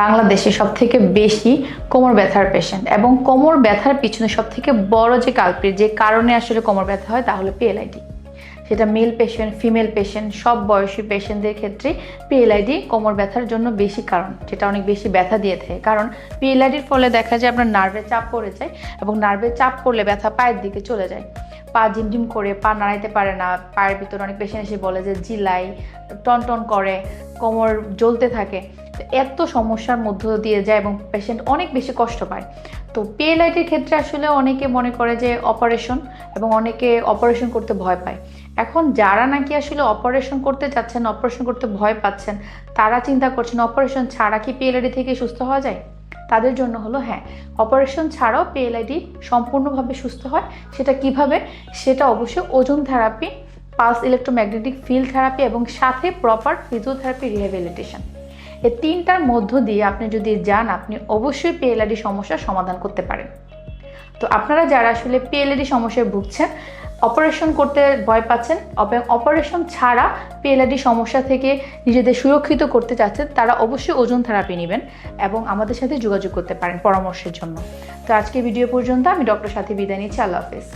বাংলাদেশে সব থেকে বেশি কোমর ব্যথার পেশেন্ট এবং কোমর ব্যথার পিছনে সব থেকে বড় যে কালপ্রিট যে কারণে আসলে কোমর ব্যথা হয়, তা হলো পিএলআইডি সেটা মেল পেশেন্ট ফিমেল পেশেন্ট সব বয়সী পেশেন্টদের ক্ষেত্রে পিএলআইডি কোমর ব্যথার জন্য বেশি কারণ, যেটা অনেক বেশি ব্যথা দিয়ে থাকে। কারণ পিএলআইডির ফলে দেখা যায় আপনার নার্ভে চাপ পড়ে যায় এবং নার্ভে চাপ পড়লে ব্যথা পায়ের দিকে চলে যায়। পা ঝিমঝিম করে, পা নাড়াইতে পারে না, পায়ের ভিতরে অনেক পেশেন্ট এসে বলে যে, জিলাই টন টন করে, কোমর জ্বলতে থাকে। এত সমস্যার মধ্য দিয়ে যায় এবং পেশেন্ট অনেক বেশি কষ্ট পায়। তো পিএলআইটির ক্ষেত্রে আসলে অনেকে মনে করে যে অপারেশন এবং অনেকে অপারেশন করতে ভয় পায়। এখন যারা নাকি আসলে অপারেশন করতে চাচ্ছেন অপারেশন করতে ভয় পাচ্ছেন, তারা চিন্তা করছেন অপারেশন ছাড়া কি পিএলআইডি থেকে সুস্থ হওয়া যায়? তাদের জন্য হলো হ্যাঁ অপারেশন ছাড়াও পিএলআইডি সম্পূর্ণভাবে সুস্থ হয়। সেটা কীভাবে? সেটা অবশ্যই ozone therapy pulse electromagnetic field therapy এবং সাথে প্রপার ফিজিওথেরাপি রিহ্যাবিলিটেশন এই তিনটার মধ্য দিয়ে আপনি যদি যান, আপনি অবশ্যই পিএলআইডি সমস্যার সমাধান করতে পারেন। তো আপনারা যারা আসলে পিএলআইডি সমস্যায় ভুগছেন অপারেশন করতে ভয় পাচ্ছেন অপারেশন ছাড়া পিএলআইডি সমস্যা থেকে নিজেদের সুরক্ষিত করতে চাচ্ছেন, তারা অবশ্যই ওজন থেরাপি নেবেন এবং আমাদের সাথে যোগাযোগ করতে পারেন পরামর্শের জন্য। তো আজকে ভিডিও পর্যন্ত আমি ডক্টর সাথে বিদায় নিচ্ছি। আল্লাহ হাফেজ।